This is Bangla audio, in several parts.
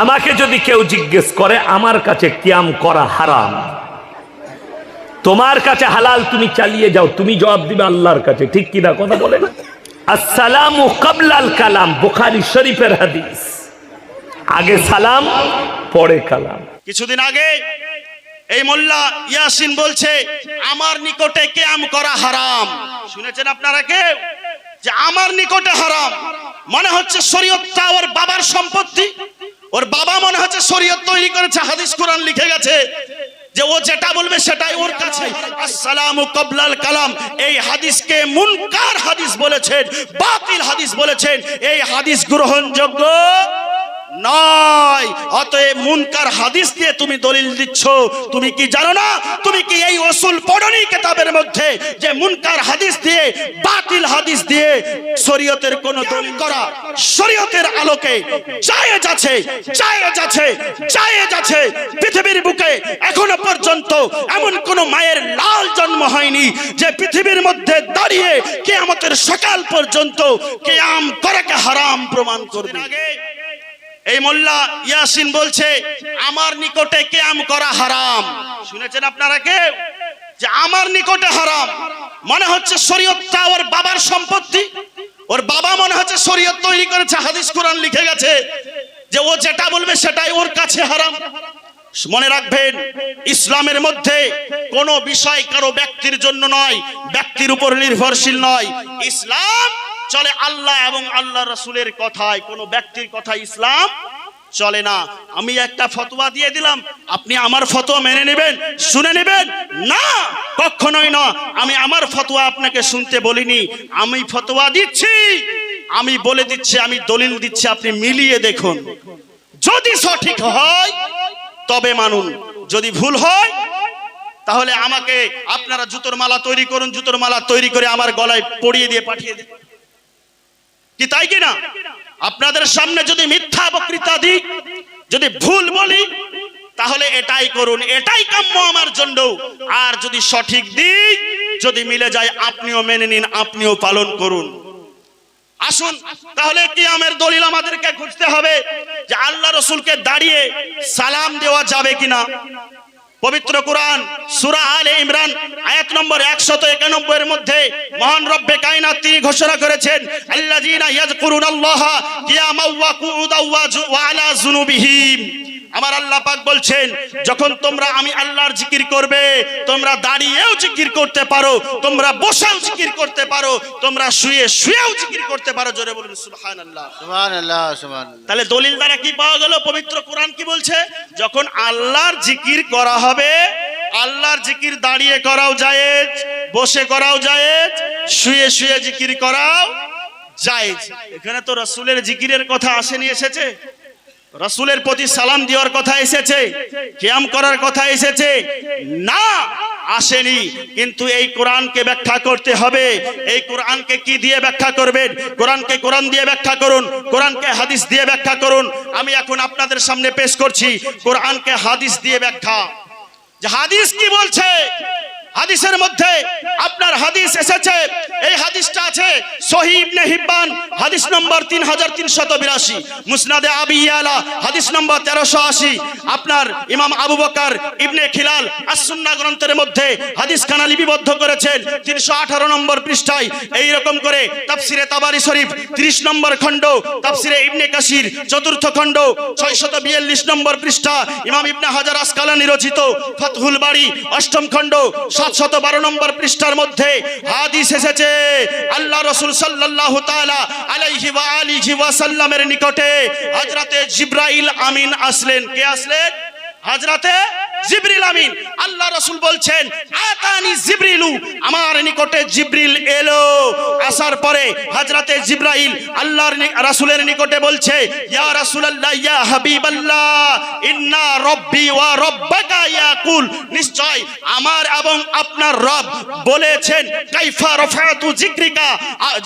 আমাকে যদি কেউ জিজ্ঞেস করে, আমার কাছে কিয়াম করা হারাম? তোমার কাছে হালাল, তুমি চালিয়ে যাও, তুমি জবাব দিবে আল্লাহর কাছে। ঠিক কিনা কথা বলে না? আসসালাম কাবলাল কালাম। বুখারি শরীফের হাদিস। আগে সালাম, পরে কালাম। কিছুদিন আগে এই মোল্লা ইয়াসিন বলছে, আমার নিকটে ক্যাম করা হারাম। শুনেছেন আপনারা কেউ? যে আমার নিকটে হারাম। মনে হচ্ছে শরীয়তটা ওর বাবার সম্পত্তি ওর বাবা মনে হচ্ছে শরীয়ত তৈরি করেছে, হাদিস কোরআন লিখে গেছে। যে ও যেটা বলবে সেটাই ওর কাছে। আসসালামু কবলাল কালাম। এই হাদিসকে মুনকার হাদিস বলেছেন, বাতিল হাদিস বলেছেন। এই হাদিস গ্রহণযোগ্য নয়। অতএব মুনকার হাদিস দিয়ে তুমি দলিল দিচ্ছ। তুমি কি জানো না? তুমি কি এই অসুল পড়নি কেতাবের মধ্যে যে মুনকার হাদিস দিয়ে, বাতিল হাদিস দিয়ে শরীয়তের কোন দলিল করা, শরীয়তের আলোকে জায়েজ আছে জায়েজ আছে জায়েজ আছে। পৃথিবীর বুকে এখনও পর্যন্ত এমন কোন মায়ের লাল জন্ম হয়নি যে পৃথিবীর মধ্যে দাঁড়িয়ে কেয়ামতের সকাল পর্যন্ত কেয়াম করাকে হারাম প্রমাণ করবে। এই মোল্লা ইয়াসিন বলছে, আমার নিকটে ক্যাম করা হারাম। শুনেছেন আপনারা কেউ? যে আমার নিকটে হারাম, মনে হচ্ছে শরীয়তটা ওর বাবার সম্পত্তি? ওর বাবা মনে হচ্ছে শরীয়ত তৈরি করেছে, হাদিস কোরআন লিখে গেছে, যে ও যেটা বলবে সেটাই ওর কাছে হারাম। মনে রাখবেন, ইসলামের মধ্যে কোনো বিষয় কারও ব্যক্তির জন্য নয়, ব্যক্তির উপর নির্ভরশীল নয়। ইসলাম চলে আল্লাহ এবং আল্লাহ রসুলের কথায়, কোনো ব্যক্তির কথা ইসলাম চলে না। আমি একটা ফতোয়া দিয়ে দিলাম, আপনি আমার ফতোয়া মেনে নেবেন, শুনে নেবেন? না, কখনোই না। আমি আমার ফতোয়া আপনাকে শুনতে বলিনি। আমি ফতোয়া দিচ্ছি, আমি বলে দিচ্ছি, আমি দলিল দিচ্ছি, আপনি মিলিয়ে দেখুন। যদি সঠিক হয়, তবে মানুন। যদি ভুল হয়, তাহলে আমাকে আপনারা জুতোর মালা তৈরি করুন, জুতোর মালা তৈরি করে আমার গলায় পড়িয়ে দিয়ে পাঠিয়ে দিন। কি তাই কি না আপনাদের সামনে যদি মিথ্যা বক্তৃতা দিই, যদি ভুল বলি, তাহলে এটাই করুন, এটাই কাম্য আমার জন্য। আর যদি সঠিক দিক যদি মিলে যায়, আপনিও মেনে নিন, আপনিও পালন করুন। আসুন, তাহলে কি আমের দলিল আমাদেরকে খুঁজতে হবে যে আল্লাহ রসুলকে দাঁড়িয়ে সালাম দেওয়া যাবে কিনা। পবিত্র কোরআন, সুরা আলে ইমরান, আয়াত নম্বর একশত একানব্বই এর মধ্যে মহান রব্বে কায়নাত তিনি ঘোষণা করেছেন আল্লাহ ইয়াযকুরুনাল্লাহা কিয়ামাও ওয়া কুউদাও ওয়া জু- ওয়া আলা জুনুবিহিম। আমার আল্লাহ পাক বলছেন যখন তোমরা আমি আল্লাহর জিকির করবে তোমরা দাঁড়িয়েও জিকির করতে পারো তোমরা বসেও জিকির করতে পারো তোমরা শুয়ে শুয়েও জিকির করতে পারো জোরে বলুন সুবহানাল্লাহ। সুবহানাল্লাহ সুবহানাল্লাহ। তাহলে দলিল দ্বারা কি পাওয়া গেল? পবিত্র কোরআন কি বলছে? যখন আল্লাহর জিকির করা হবে আল্লাহর জিকির দাঁড়িয়ে করাও জায়েজ বসে করাও জায়েজ শুয়ে শুয়ে জিকির করাও জায়েজ। এখানে তো রসুলের জিকিরের কথা আসেনি এসেছে? রসুলের প্রতি সালাম দেওয়ার কথা এসেছে কিয়াম করার কথা এসেছে। না, আসেনি। কিন্তু এই কোরআনকে ব্যাখ্যা করতে হবে। এই কোরআনকে কি দিয়ে ব্যাখ্যা করবেন? কোরআনকে কোরআন দিয়ে ব্যাখ্যা করুন, কোরআনকে হাদিস দিয়ে ব্যাখ্যা করুন। আমি এখন আপনাদের সামনে পেশ করছি, কোরআনকে হাদিস দিয়ে ব্যাখ্যা। হাদিস কি বলছে? হাদিসের মধ্যে আপনার হাদিস এসেছে। এই হাদিসটা আছে সহি ইবনে হিব্বান, হাদিস নম্বর তিন হাজার তিনশত বিরাশি। মুসনাদে আবি ইয়ালা, হাদিস নম্বর তেরোশো আশি। আপনার ইমাম আবু বকার ইবনে খিলাল আসুন্না গ্রন্থের মধ্যে হাদিস খানা লিপিবদ্ধ করেছেন। তিনশো আঠারো নম্বর পৃষ্ঠায় এই রকম করে তাফসিরে তাবারি শরীফ, ত্রিশ নম্বর খণ্ড, তাফসিরে ইবনে কাসির, চতুর্থ খণ্ড, ছয়শত বিয়াল্লিশ নম্বর পৃষ্ঠা, ইমাম ইবনে হাজার আসকালানি রচিত, ফতহুল বাড়ি অষ্টম খণ্ড সাতশত বারো নম্বর পৃষ্ঠার মধ্যে হাদিস এসেছে, আল্লাহ রসুল সাল্লাহ তাআলা আলাইহি ওয়া আলিহি নিকটে হাজরাতে জিব্রাইল আমিন আসলেন। কে আসলেন? হযরতে জিবরিল আমিন। আল্লাহ রসুল বলছেন, আতানি জিবরিলু। আমার নিকটে জিবরিল এলো। আসার পরে হযরতে জিব্রাইল আল্লাহর রাসূলের নিকটে বলছে, ইয়া রাসূলুল্লাহ, ইয়া হাবিবাল্লাহ, ইন্না রব্বি ওয়া রব্বাকা ইয়াকুল। নিশ্চয় আমার এবং আপনার রব বলেছেন, কাইফা রফাতু জিক্রিকা।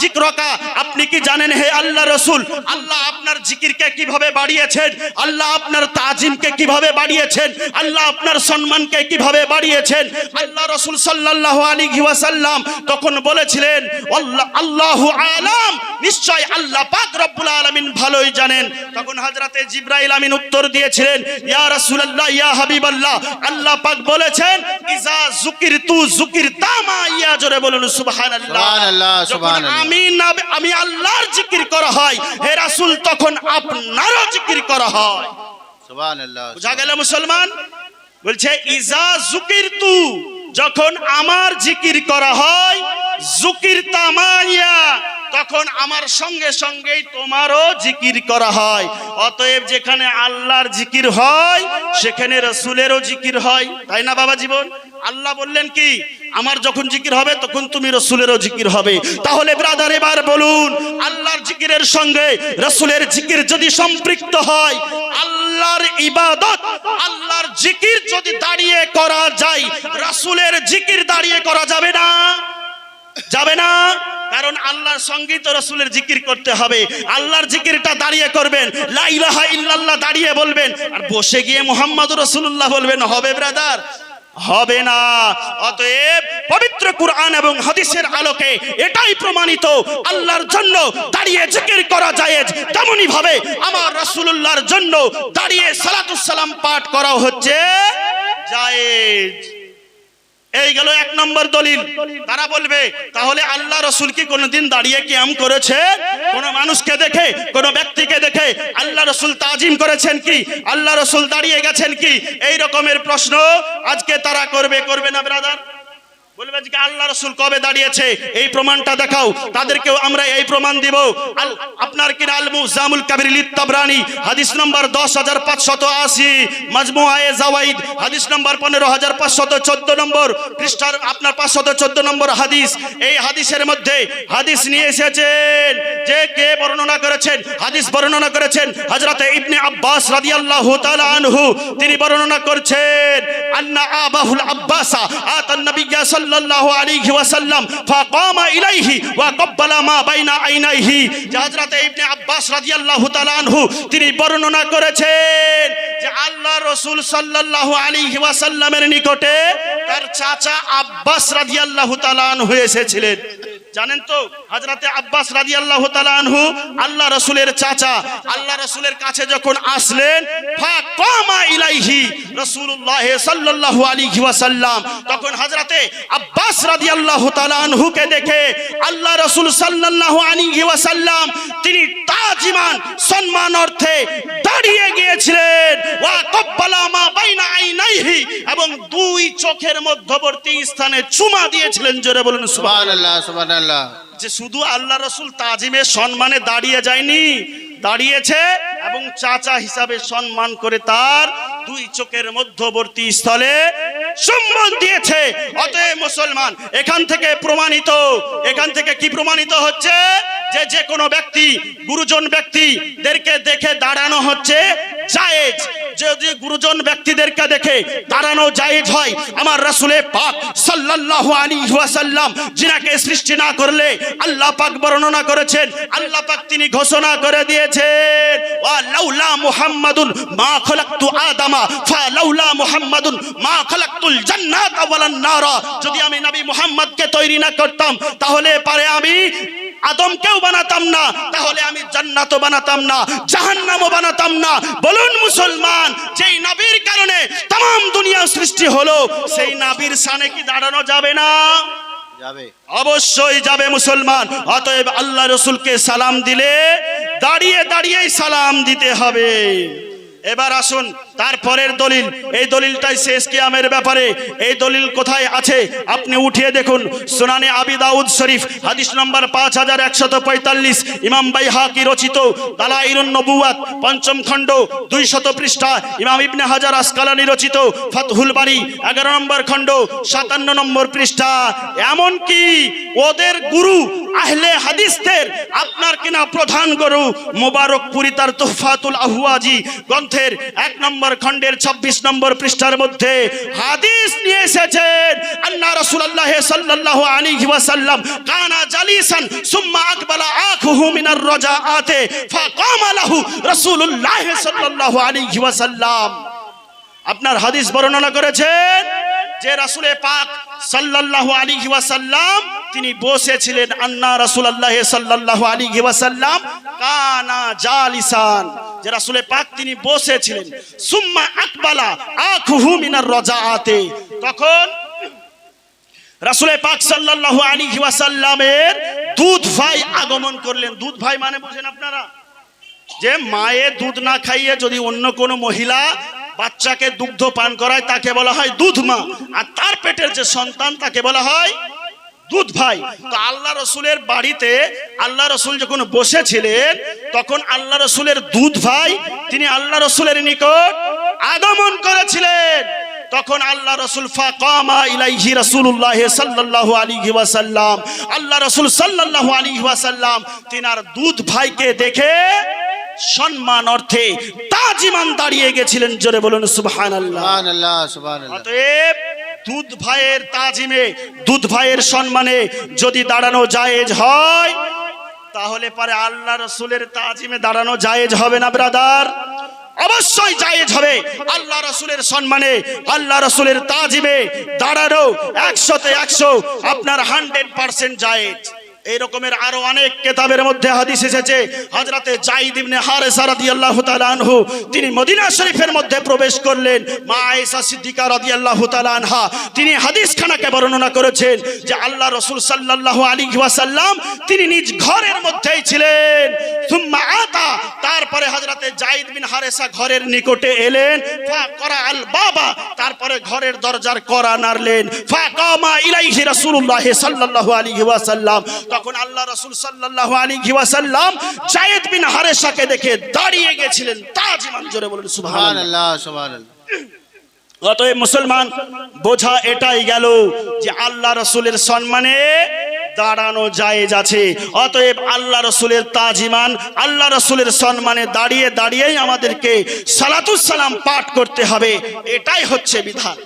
জিক্রকা, আপনি কি জানেন হে আল্লাহ রসুল? আল্লাহ আপনার জিকিরকে কীভাবে বাড়িয়েছেন? আল্লাহ আপনার তাজিমকে কীভাবে বাড়িয়েছেন? আল্লাহ আপনার সম্মানকে কীভাবে বাড়িয়েছেন? আল্লাহ রসুল সাল্লাল্লাহু আলাইহি ওয়াসাল্লাম তখন বলেছিলেন আল্লাহ আল্লাহু আলাম নিশ্চয় আল্লাহ পাক রব্বুল আলামিন ভালোই জানেন। তখন হযরতে জিবরাইল আমিন উত্তর দিয়েছিলেন ইয়া রাসূলুল্লাহ ইয়া হাবিবাল্লাহ। আল্লাহ পাক বলেছেন ইজা যুকিরতু যুকিরতামা ইয়া জোরে বলুন সুবহানাল্লাহ। সুবহানাল্লাহ, সুবহানাল্লাহ। আমি না আমি আল্লাহর জিকির করা হয় হে রাসূল তখন আপনারও জিকির করা হয়। সুবহানাল্লাহ বুঝা গেল মুসলমান? বলছে, ইজা জুকির তু যখন আমার জিকির করা হয় জুকির তামাইয়া তখন আমার সঙ্গে সঙ্গেই তোমারও জিকির করা হয়। অতএব যেখানে আল্লাহর জিকির হয়, সেখানে রসুলেরও জিকির হয়। তাই না, বাবা জীবন? আল্লাহ বললেন কি, আমার যখন জিকির হবে, তখন তুমি রসুলেরও জিকির হবে। তাহলে ব্রাদার, এবার বলুন, আল্লাহর জিকিরের সঙ্গে রসুলের জিকির যদি সম্পৃক্ত হয়, আল্লাহর ইবাদত, আল্লাহর জিকির যদি দাঁড়িয়ে করা যায়, রাসূলের জিকির দাঁড়িয়ে করা যাবে না? যাবে না? কারণ আল্লাহর সঙ্গেই তো রসুলের জিকির করতে হবে। আল্লাহর জিকিরটা দাঁড়িয়ে করবেন, লা ইলাহা ইল্লাল্লাহ দাঁড়িয়ে বলবেন, আর বসে গিয়ে মোহাম্মদ রসুল্লাহ বলবেন, হবে ব্রাদার। হবে না। অতএব পবিত্র কুরআন এবং হাদিসের আলোকে এটাই প্রমাণিত, আল্লাহর জন্য দাঁড়িয়ে জিকির করা জায়েজ। তেমনি ভাবে আমার রাসূলুল্লাহর জন্য দাঁড়িয়ে সালাতুস সালাম পাঠ করা হচ্ছে জায়েজ। এই গেল এক নম্বর দলিল। তারা বলবে, তাহলে আল্লাহ রসুল কি কোনোদিন দাঁড়িয়ে ক্যাম করেছে? কোন মানুষকে দেখে, কোন ব্যক্তিকে দেখে আল্লাহ রসুল তাজিম করেছেন কি? আল্লাহ রসুল দাঁড়িয়ে গেছেন কি? এই রকমের প্রশ্ন আজকে তারা করবে করবে না, ব্রাদার? বলবে যে আল্লাহ রসুল কবে দাঁড়িয়েছে? এই প্রমাণটা দেখাও। তাদেরকেও আমরা এই প্রমাণ দিব। আপনার হাদিসের মধ্যে হাদিস নিয়ে এসেছেন। যে কে বর্ণনা করেছেন? হাদিস বর্ণনা করেছেন হযরতে ইবনে আব্বাস রাদিয়াল্লাহু তাআলা আনহু। তিনি বর্ণনা করছেন, আন্না আবাহুল আব্বাসা সাল্লাল্লাহু আলাইহি ওয়াসাল্লাম, ফাকামা ইলাইহি ওয়া কব্বালা মা বাইনা আইনাইহি। হযরত ইবনে আব্বাস রাদিয়াল্লাহু তাআলা আনহু, তিনি বর্ণনা করেছেন যে আল্লাহ রাসূল সাল্লাল্লাহু আলাইহি ওয়াসাল্লামের নিকটে তার চাচা আব্বাস রাদিয়াল্লাহু তাআলা আনহু এসেছিলেন। জানেন তো হাজরাতে আব্বাস রাজি আল্লাহ আনহু, আল্লাহ রসুলের চাচা, আল্লাহ রসুলের কাছে যখন আসলেন তখন হাজরাতে আব্বাস রাদিয়াল্লাহু তাআলা আনহুকে দেখে আল্লাহ রসুল সাল্লাহ আলী ওয়াসাল্লাম, তিনি তাজিমান সম্মান অর্থে দাঁড়িয়ে গিয়েছিলেন। এবং দুই চোখের মধ্যবর্তী স্থানে চুমা দিয়েছিলেন। জোরে বলুন, সুবহানাল্লাহ সুবহানাল্লাহ। যে শুধু আল্লাহ রসুল তাজিমের সম্মানে দাঁড়িয়ে যায়নি, দাঁড়িয়েছে এবং চাচা হিসাবে সম্মান করে তার দুই চোখের মধ্যবর্তী স্থলে সম্মান দিয়েছে। অতএব মুসলমান, এখান থেকে প্রমাণিত, এখান থেকে কি প্রমাণিত হচ্ছে? যে যে কোনো ব্যক্তি, গুরুজন ব্যক্তিদেরকে দেখে দাঁড়ানো হচ্ছে জায়েজ। যদি গুরুজন ব্যক্তিদেরকে দেখে দাঁড়ানো জায়েজ হয়, আমার রাসূলের পাক সাল্লাল্লাহু আলাইহি ওয়াসাল্লাম যিনাকে সৃষ্টি না করলে আল্লাহ পাক বর্ণনা করেছেন, আল্লাহ পাক তিনি ঘোষণা করে দিয়েছেন, ওয়া লাউলা মুহাম্মাদুন মা খলাকতু আদামা, ফা লাউলা মুহাম্মাদুন মা খলাকতুল জান্নাত ওয়ালান যদি আমি নবী মুহাম্মদকে তৈরি না করতাম, তাহলে পারে আমি আদমকেও বানাতাম না তাহলে আমি জান্নাতও বানাতাম না জাহান্নামও বানাতাম না। বলুন মুসলমান যেই নবীর কারণে তাম দুনিয়া সৃষ্টি হলো সেই নবীর সানে কি দাঁড়ানো যাবে না? যাবে। অবশ্যই যাবে মুসলমান অতএব আল্লাহ রসুলকে সালাম দিলে দাঁড়িয়ে দাঁড়িয়েই সালাম দিতে হবে। এবার আসুন তারপরের দলিল, এই দলিলটাই শেষ কিয়ামের ব্যাপারে। এই দলিল কোথায় আছে? আপনি উঠিয়ে দেখুন, সুনানে আবি দাউদ শরীফ, হাদিস নম্বর পাঁচ হাজার একশত পঁয়তাল্লিশ, ইমাম বাই হাকি রচিত দালাইরুন নবুয়াত পঞ্চম খণ্ড দুই শত পৃষ্ঠা, ইমাম ইবনে হাজার আসকালানি রচিত, ফাতহুল বাড়ি এগারো নম্বর খণ্ড, সাতান্ন নম্বর পৃষ্ঠা। এমনকি ওদের গুরু, আহলে হাদিসদের, আপনার কিনা প্রধান গুরু মোবারকপুরি তার তোহফাতুল আহুয়াজি গ্রন্থের এক নম্বর নম্বর খণ্ডের ২৬ নম্বর পৃষ্ঠার মধ্যে হাদিস নিয়ে এসেছেন আল্লাহ রাসূলুল্লাহ সাল্লাল্লাহু আলাইহি ওয়াসাল্লাম কানা জালিসান সুম্মা আকবালা আখুহু মিনার রাজাআতে ফাকামা লাহু রাসূলুল্লাহ সাল্লাল্লাহু আলাইহি ওয়াসাল্লাম। আপনার হাদিস বর্ণনা করেছেন যে রাসূলে পাক সাল্লাল্লাহু আলাইহি ওয়াসাল্লাম তিনি বসেছিলেন আন্না রাসূলুল্লাহ সাল্লাল্লাহু আলাইহি ওয়াসাল্লাম, কানা জালিসান। যে পাক তিনি বসেছিলেন। সুম্মা মিনার তখন পাক দুধ ভাই আগমন করলেন। দুধ ভাই মানে আপনারা? যে মায়ের দুধ না খাইয়ে যদি অন্য কোনো মহিলা বাচ্চাকে দুগ্ধ পান করায়, তাকে বলা হয় দুধ মা। আর তার পেটের যে সন্তান, তাকে বলা হয় দুধ ভাই। তো আল্লাহ রসুলের বাড়িতে আল্লাহ রসুল যখন বসেছিলেন তখন আল্লাহ রসুলের দুধ ভাই তিনি আল্লাহ রসুলের নিকট আগমন করেছিলেন। তখন আল্লাহ রসুল ফাকামা ইলাইহি রাসূলুল্লাহ সাল্লাল্লাহু আলাইহি ওয়াসাল্লাম আল্লাহ রসুল সাল্লাল্লাহু আলাইহি ওয়াসাল্লাম তিনার দুধ ভাইকে দেখে সম্মান অর্থে তাজিমান দাঁড়িয়ে গেছিলেন। জোরে বলুন সুবহানাল্লাহ। সুবহানাল্লাহ সুবহানাল্লাহ। অতএব দুধ ভাইয়ের তাজিমে, দুধ ভাইয়ের সম্মানে যদি দাঁড়ানো জায়েজ হয়, তাহলে পরে আল্লাহ রসুলের তাজিমে দাঁড়ানো জায়েজ হবে না, ব্রাদার? অবশ্যই জায়েজ হবে। আল্লাহ রসুলের সম্মানে, আল্লাহ রসুলের তাজিমে দাঁড়ানো একশোতে একশো, আপনার হান্ড্রেড পার্সেন্ট জায়েজ। এই রকমের আরও অনেক কেতাবের মধ্যে হাদিস এসেছে। হযরতে জাইদ ইবনে হারেসা রাদিয়াল্লাহু তাআলা আনহু, তিনি মদিনা শরীফের মধ্যে প্রবেশ করলেন। মা আয়েশা সিদ্দিকা রাদিয়াল্লাহু তাআলা আনহা, তিনি হাদিস খানাকে বর্ণনা করেছেন যে আল্লাহ রাসূল সাল্লাল্লাহু আলাইহি ওয়াসাল্লাম, তিনি নিজ ঘরের মধ্যেই ছিলেন। আতা, তারপরে হযরতে জাইদ বিন হারেসা ঘরের নিকটে এলেন। ফা করা আল বাবা, তারপরে ঘরের দরজার করা নাড়লেন। ফা কামা ইলাইহি রাসূলুল্লাহ সাল্লাল্লাহু আলাইহি ওয়াসাল্লাম। তখন আল্লাহ রাসূল সাল্লাল্লাহু আলাইহি ওয়াসাল্লাম জায়েদ বিন হারেসাকে দেখে দাঁড়িয়ে গেছিলেন তাজিমান জোরে বলুন সুবহানাল্লাহ। সুবহানাল্লাহ সুবহানাল্লাহ। অতএব মুসলমান বোঝা এটাই গেল যে আল্লাহ রসুলের সম্মানে দাঁড়ানো জায়েজ আছে। অতএব আল্লাহ রসুলের তাজিমান আল্লাহ রসুলের সম্মানে দাঁড়িয়ে দাঁড়িয়েই আমাদেরকে সালাম পাঠ করতে হবে। এটাই হচ্ছে বিধান।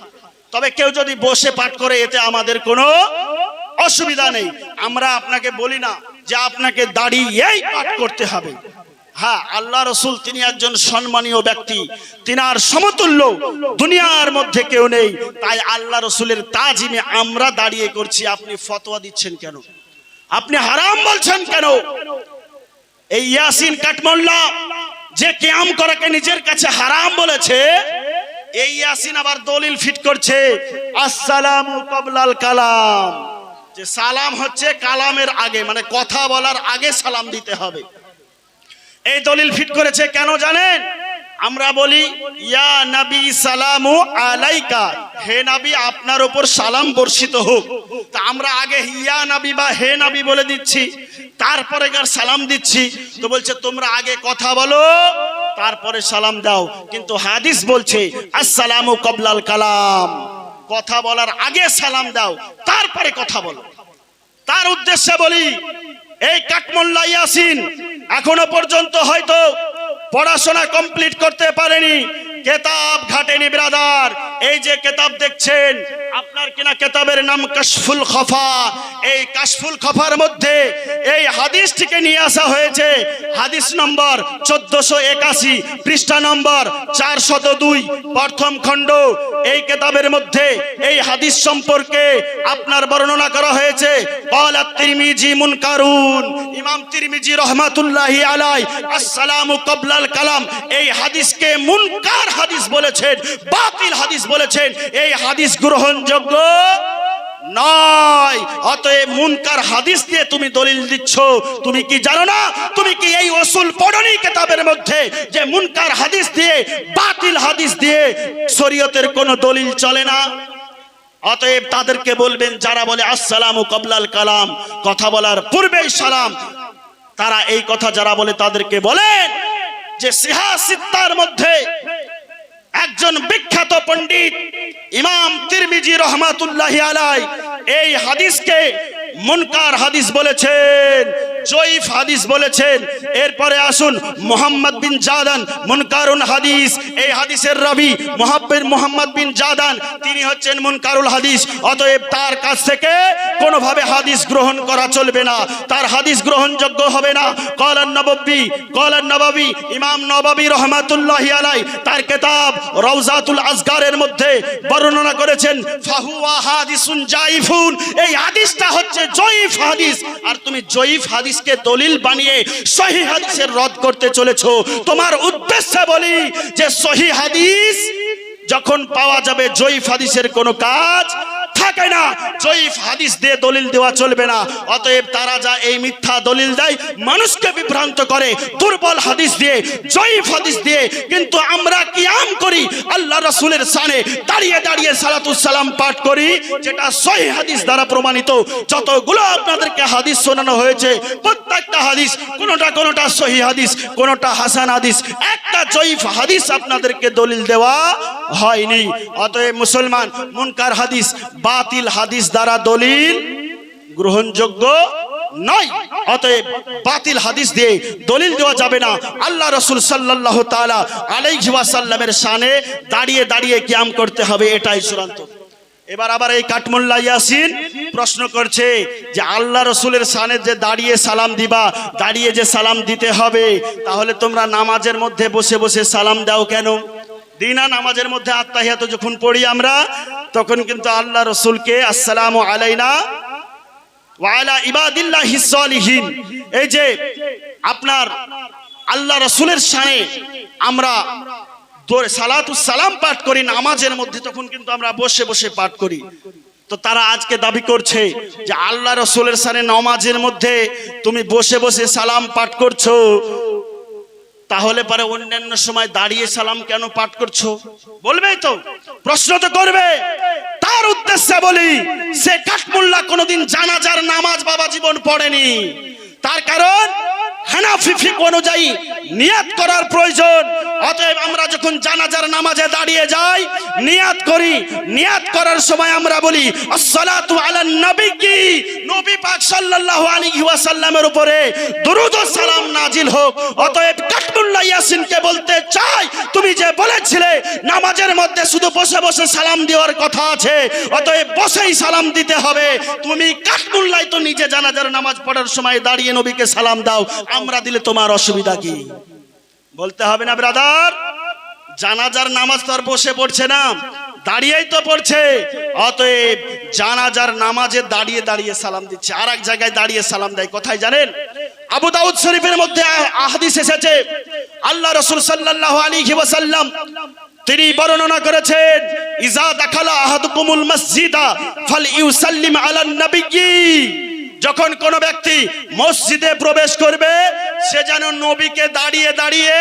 তবে কেউ যদি বসে পাঠ করে এতে আমাদের কোনো অসুবিধা নেই। আমরা আপনাকে বলি না যে আপনাকে দাঁড়িয়েই পাঠ করতে হবে। হ্যাঁ আল্লাহ রসুল তিনি একজন সম্মানীয় ব্যক্তি। তিনার সমতুল্য দুনিয়ার মধ্যে কেউ নেই। তাই আল্লাহ রসুলের তাজিমে আমরা দাঁড়িয়ে করছি। আপনি ফতোয়া দিচ্ছেন কেন? আপনি হারাম বলছেন কেন? এই ইয়াসিন কাটমোল্লা যে কেয়াম করাকে নিজের কাছে হারাম বলেছে, এই ইয়াসিন আবার দলিল ফিট করছে, আসসালামু কবলাল কালাম। যে সালাম হচ্ছে কালামের আগে মানে কথা বলার আগে সালাম দিতে হবে। এই দলিল ফিট করেছে কেন জানেন? আমরা বলি, ইয়া নবী সালামু আলাইকা, হে নবী আপনার উপর সালাম বর্ষিত হোক। তা আমরা আগে ইয়া নবী বা হে নবী বলে দিচ্ছি, তারপরে কার সালাম দিচ্ছি? তো বলছে, তোমরা আগে কথা বলো, তারপরে সালাম দাও। কিন্তু হাদিস বলছে, আসসালামু কবলাল কালাম। কথা বলার আগে সালাম দাও, তারপরে কথা বলো। তার উদ্দেশ্যে বলি, এই কাঠমোল্লা ইয়াসিন এখনও পর্যন্ত হয়তো পড়াশোনা কমপ্লিট করতে পারেনি। কেতাব ঘাটেনি, ব্রাদার। এই যে কেতাব দেখছেন, আপনার কিনা কেতাবের নাম কাশফুল খফা। এই কাশফুল খফার মধ্যে এই হাদিসটিকে নিয়ে আসা হয়েছে। হাদিস নম্বর চোদ্দশো একাশি, পৃষ্ঠা নম্বর চারশত দুই, প্রথম খণ্ড। এই কেতাবের মধ্যে এই হাদিস সম্পর্কে আপনার বর্ণনা করা হয়েছে। তিরমিজি মুনকারুন। ইমাম তিরমিজি রহমাতুল্লাহি আলাই আসসালাম কবলাল কালাম। এই হাদিসকে মুনকার হাদিস বলেছেন, বাতিল হাদিস বলেছেন, এই হাদিস গ্রহণযোগ্য নয়। অতএব মুনকার হাদিস দিয়ে তুমি দলিল দিচ্ছ। তুমি কি জানো না? তুমি কি এই অসুল পড়নি কেতাবের মধ্যে যে মুনকার হাদিস দিয়ে, বাতিল হাদিস দিয়ে শরীয়তের কোনো দলিল চলে না? অতএব তাদেরকে বলবেন, যারা বলে, আসসালামু কবলাল কালাম, কথা বলার পূর্বেই সালাম। তারা এই কথা যারা বলে, তাদেরকে বলেন যে সিহাসিত্তার মধ্যে একজন বিখ্যাত পণ্ডিত ইমাম তিরমিজি রহমাতুল্লাহি আলাই এই হাদিসকে মুনকার হাদিস বলেছেন। জয়ীফ হাদিস বলেছেন, এরপরে আসুন মোহাম্মদ বিন জাদান, মুনকারুল হাদিস। এই হাদিসের রবি মোহাব্বির মোহাম্মদ বিন জাদান, তিনি হচ্ছেন মুনকারুল হাদিস। অতএব তার কাছ থেকে কোনোভাবে হাদিস গ্রহণ করা চলবে না। তার হাদিস গ্রহণযোগ্য হবে না। কলান নববী, কলান নবাবী, ইমাম নবাবী রহমাতুল্লাহ আলাই তার কেতাব রওজাতুল আজগারের মধ্যে বর্ণনা করেছেন, ফাহুয়া হাদিসুন জাইফুন। এই হাদিসটা হচ্ছে জয়ীফ হাদিস। আর তুমি জয়ীফ হাদিসকে দলিল বানিয়ে সহি হাদিসের রদ করতে চলেছ। তোমার উদ্দেশ্যে বলি যে সহি হাদিস যখন পাওয়া যাবে জয়ীফ হাদিসের কোনো কাজ থাকে না। জয়ীফ হাদিস দিয়ে দলিল দেওয়া চলবে না। অতএব তারা যা এই মিথ্যা দলিল দেয়, মানুষকে বিভ্রান্ত করে। দুর্বল হাদিস দিয়ে, জয়ীফ হাদিস দিয়ে কিন্তু আমরা করি। আল্লাহ রাসূলের সানে দাঁড়িয়ে দাঁড়িয়ে সালাতুস সালাম পাঠ করি, যেটা সহি হাদিস দ্বারা প্রমাণিত। যতগুলো আপনাদেরকে হাদিস শোনানো হয়েছে, প্রত্যেকটা হাদিস, কোনোটা কোনোটা সহি হাদিস, কোনোটা হাসান হাদিস, একটা জয়ীফ হাদিস আপনাদেরকে দলিল দেওয়া হয়নি। অতএব মুসলমান, মুনকার হাদিস বাতিল হাদিস দ্বারা দলিল গ্রহণযোগ্য নয়। অতএব বাতিল হাদিস দিয়ে দলিল দেওয়া যাবে না। আল্লাহ রসুল সাল্লাহ তালা আলাইহি ওয়াসাল্লামের শানে দাঁড়িয়ে দাঁড়িয়ে কিয়াম করতে হবে, এটাই চূড়ান্ত। এবার আবার এই কাঠমোল্লা ইয়াসিন প্রশ্ন করছে যে আল্লাহ রসুলের সানে যে দাঁড়িয়ে সালাম দিবা, দাঁড়িয়ে যে সালাম দিতে হবে, তাহলে তোমরা নামাজের মধ্যে বসে বসে সালাম দাও কেন? দিনা নামাজের মধ্যে আত্মাহিয়াত যখন পড়ি আমরা, তখন কিন্তু আল্লাহ রসুলকে আসসালামু আলাইনা ওয়ালা ইবাদিল্লাহ এই যে আপনার আল্লাহ রসুলের আমরা সালাম পাঠ করি, নামাজের মধ্যে কিন্তু আমরা বসে বসে পাঠ করি। তো তারা আজকে দাবি করছে যে আল্লাহ রসুলের সানে নামাজের মধ্যে তুমি বসে বসে সালাম পাঠ করছ। তাহলে পরে অন্যান্য সময় দাঁড়িয়ে সালাম কেন পাঠ করছ? বলবেই তো, প্রশ্ন তো করবে। তার উদ্দেশ্যে বলি সে কাঠমুল্লা কোনোদিন জানাজার নামাজ বাবা জীবন পড়েনি। তার কারণ হানাফি ফিক অনুযায়ী নিয়াত করার প্রয়োজন। অতএব আমরা যখন জানাজার নামাজে দাঁড়িয়ে যাই, নিয়াত করি। নিয়াত করার সময় আমরা বলি, আসসালাতু আলা নবী কি নবী পাক সাল্লাল্লাহু আলাইহি ওয়াসাল্লামের উপরে দরুদ ও সালাম নাজিল হোক। অতএব কাটবুল্লাহ ইয়াসিনকে বলতে চাই, তুমি যে বলেছিলে, নামাজের মধ্যে শুধু বসে বসে সালাম দেওয়ার কথা আছে, অতএব বসেই সালাম দিতে হবে। তুমি কাটবুল্লাহ তো নিজে জানাজার নামাজ পড়ার সময় দাঁড়িয়ে নবীকে সালাম দাও আমরা দিলে তোমার অসুবিধা কি? বলতে হবে না, ব্রাদার। জানাজার নামাজ তো আর বসে পড়ছে না। দাঁড়িয়েই তো পড়ছে। অতএব জানাজার নামাজে দাঁড়িয়ে দাঁড়িয়ে সালাম দিচ্ছে। আর এক জায়গায় দাঁড়িয়ে সালাম দেয়। কোথায় জানেন? আবু দাউদ শরীফের মধ্যে আহ- আহাদিস এসেছে। আল্লাহ রসুল সাল্লাল্লাহু আলাইহি ওয়াসাল্লাম তিনি বর্ণনা করেছেন ইজা দাখালা আহাদুকুমুল মসজিদা ফাল ইউসাল্লিম আলান নবিয়্যি। যখন কোন ব্যক্তি মসজিদে প্রবেশ করবে সে যেন নবীকে দাঁড়িয়ে দাঁড়িয়ে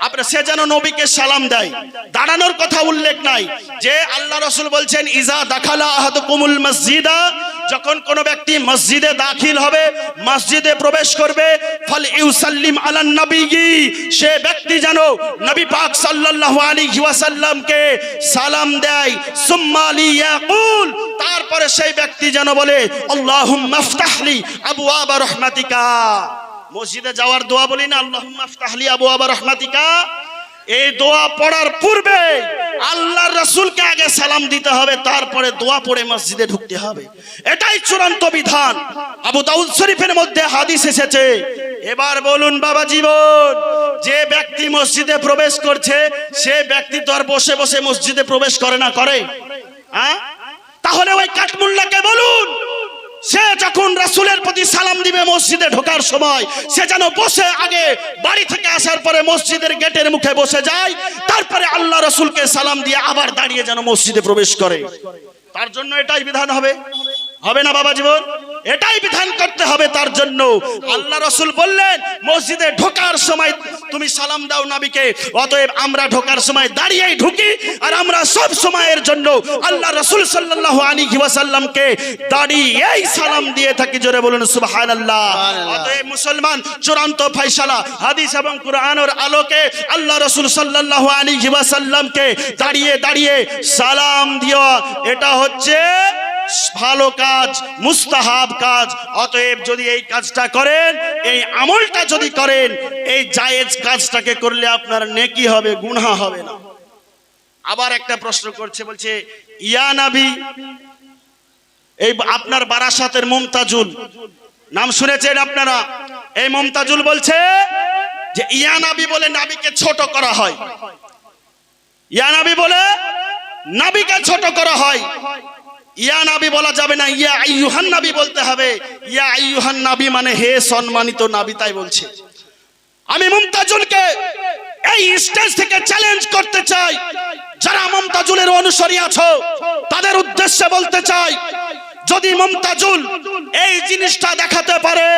আপনার সে যেন নবীকে সালাম দেয়। দাঁড়ানোর কথা উল্লেখ নাই। যে আল্লাহ রসুল বলছেন, ইজা দাখালা আহাদুকুমুল মসজিদা যখন কোন ব্যক্তি মসজিদে দাখিল হবে, মসজিদে প্রবেশ করবে, ফল ইউসাল্লিম আলান নবী সে ব্যক্তি যেন নবী পাক সাল্লাল্লাহু আলাইহি ওয়াসাল্লামকে সালাম দেয়। সুম্মা লিয়াকুল তারপরে সেই ব্যক্তি যেন বলে, আল্লাহুম্মা আফতাহলি আবওয়াব রাহমাতিকা। মসজিদে যাওয়ার দোয়া বলি না, আল্লাহুম্মা আফতাহলি আবার রাহমাতিকা। এই দোয়া পড়ার পূর্বে আল্লাহর রাসূলকে আগে সালাম দিতে হবে, তারপরে দোয়া পড়ে মসজিদে ঢুকতে হবে। এটাই চূড়ান্ত বিধান। আবু দাউদ শরীফের মধ্যে হাদিস এসেছে, এবার বলুন বাবা জীবন, যে ব্যক্তি মসজিদে প্রবেশ করছে, সে ব্যক্তি তো আর বসে বসে মসজিদে প্রবেশ করে না, করে। হ্যাঁ? তাহলে ওই কাঠমুল্লাকে বলুন সে যখন রাসুলের প্রতি সালাম দিবে মসজিদে ঢোকার সময়, সে যেন বসে আগে বাড়ি থেকে আসার পরে মসজিদের গেটের মুখে বসে যায়, তারপরে আল্লাহ রসুলকে সালাম দিয়ে আবার দাঁড়িয়ে যেন মসজিদে প্রবেশ করে। তার জন্য এটাই বিধান হবে। হবে না বাবা জীবন? এটাই বিধান করতে হবে তার জন্য। আল্লাহ রসুল বললেন মসজিদে ঢোকার সময় তুমি সালাম দাও নবীকে অতএব আমরা ঢোকার সময় দাঁড়িয়েই ঢুকি আর আমরা সব সময়ের জন্য আল্লাহ রসুল সাল্লাল্লাহু আলাইহি ওয়াসাল্লামকে দাঁড়িয়েই সালাম দিয়ে থাকি। জোরে বলুন সুবহানাল্লাহ। সুবহানাল্লাহ। অতএব মুসলমান চূড়ান্ত ফয়সালা হাদিস এবং কোরআনের আলোকে আল্লাহ রসুল সাল্লাল্লাহু আলাইহি ওয়াসাল্লামকে দাঁড়িয়ে দাঁড়িয়ে সালাম দিও। এটা হচ্ছে ভালো কাজ, মুস্তাহাব কাজ, অতএব যদি এই কাজটা করেন, এই আমলটা যদি করেন, এই জায়েজ কাজটাকে করলে আপনার নেকি হবে, গুনাহ হবে না। আবার একটা প্রশ্ন করছে, বলছে, ইয়া নাবি, এই আপনার বারাসাতের মুমতাজুল, নাম শুনেছেন আপনারা? এই মুমতাজুল বলছে যে, ইয়া নাবি বলে নাবিকে ছোট করা হয়। ইয়া নাবি বলে নাবিকে ছোট করা হয়। ইয়া নাবি বলা যাবে না, ইয়া আইয়ুহান নাবি বলতে হবে। ইয়া আইয়ুহান নাবি মানে হে সম্মানিত নাবি, তাই বলছে। আমি মুমতাজুলকে এই স্টেজ থেকে চ্যালেঞ্জ করতে চাই। যারা মুমতাজুলের অনুসারী আছো, তাদের উদ্দেশ্যে বলতে চাই, যদি মুমতাজুল এই জিনিসটা দেখাতে পারে,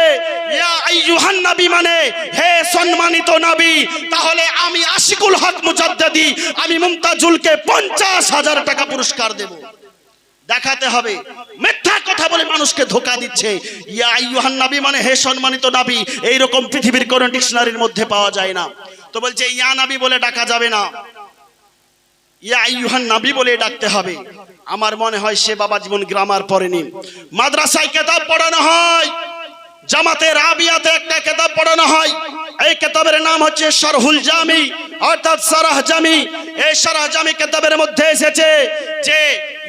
ইয়া আইয়ুহান নবী মানে হে সম্মানিত নবী, তাহলে আমি আশিকুল হক মুজাদ্দিদি, আমি মুমতাজুলকে পঞ্চাশ হাজার টাকা পুরস্কার দেব। দেখাতে হবে। মিথ্যা কথা বলে মানুষকে ধোকা দিচ্ছে। ইয়া আইয়ুহান নবী মানে হে সম্মানিত নবী, এইরকম পৃথিবীর কোন ডিকশনারির মধ্যে পাওয়া যায় না। তো বলছে, ইয়া নবী বলে ডাকা যাবে না। ইয়া আইয়ুহান নবী বলে ডাকতে হবে। আমার মনে হয় সে বাবা জীবন গ্রামার পড়েনি। মাদ্রাসায় কেতাব পড়ানো হয়। জামাতে রাবিয়াতে একটা কেতাব পড়ানো হয়। এই কেতাবের নাম হচ্ছে সরহুল জামি, অর্থাৎ সারাহ জামি। এই সারাহ জামি কেতাবের মধ্যে এসেছে যে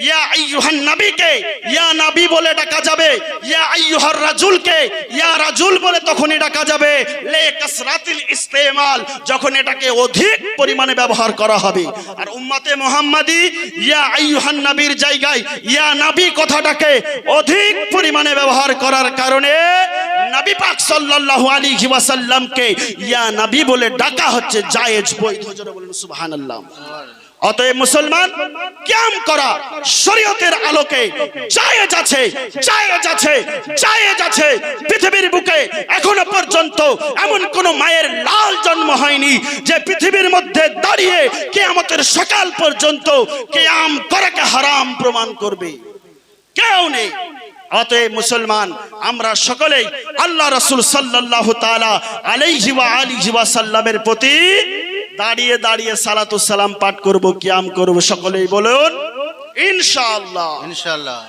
ইয়া আইয়ুহান নবীকে, ইয়া নবী বলে ডাকা যাবে, ইয়া আইয়ুহার রাজুলকে, ইয়া রাজুল বলে তখনই ডাকা যাবে। লে কাসরাতিল ইস্তেমাল, যখন এটাকে অধিক পরিমাণে ব্যবহার করা হবে। আর উম্মতে মুহাম্মাদি, ইয়া আইয়ুহান নবীর জায়গায় ইয়া নবী কথাটাকে অধিক পরিমাণে ব্যবহার করার কারণে নবী পাক সাল্লাল্লাহু আলাইহি ওয়াসাল্লামকে ইয়া নবী বলে ডাকা হচ্ছে জায়েজ বৈধ জোরে বলুন, সুবহানাল্লাহ। অতএব মুসলমান, ক্যাম করা শরীয়তের আলোকে জায়েজ আছে জায়েজ আছে জায়েজ আছে পৃথিবীর বুকে এখনও পর্যন্ত এমন কোন মায়ের লাল জন্ম হয়নি যে পৃথিবীর মধ্যে দাঁড়িয়ে কিয়ামতের সকাল পর্যন্ত কিয়াম করাকে হারাম প্রমাণ করবে। কেউ নেই। অতএব মুসলমান, আমরা সকলেই আল্লাহ রসুল সাল্লাহ তালা আলাইহি ওয়া আলিহি ওয়া সাল্লামের প্রতি দাঁড়িয়ে দাঁড়িয়ে সালাতু সালাম পাঠ করব, কিয়াম করব, সকলেই বলুন, ইনশাআল্লাহ। ইনশাল্লাহ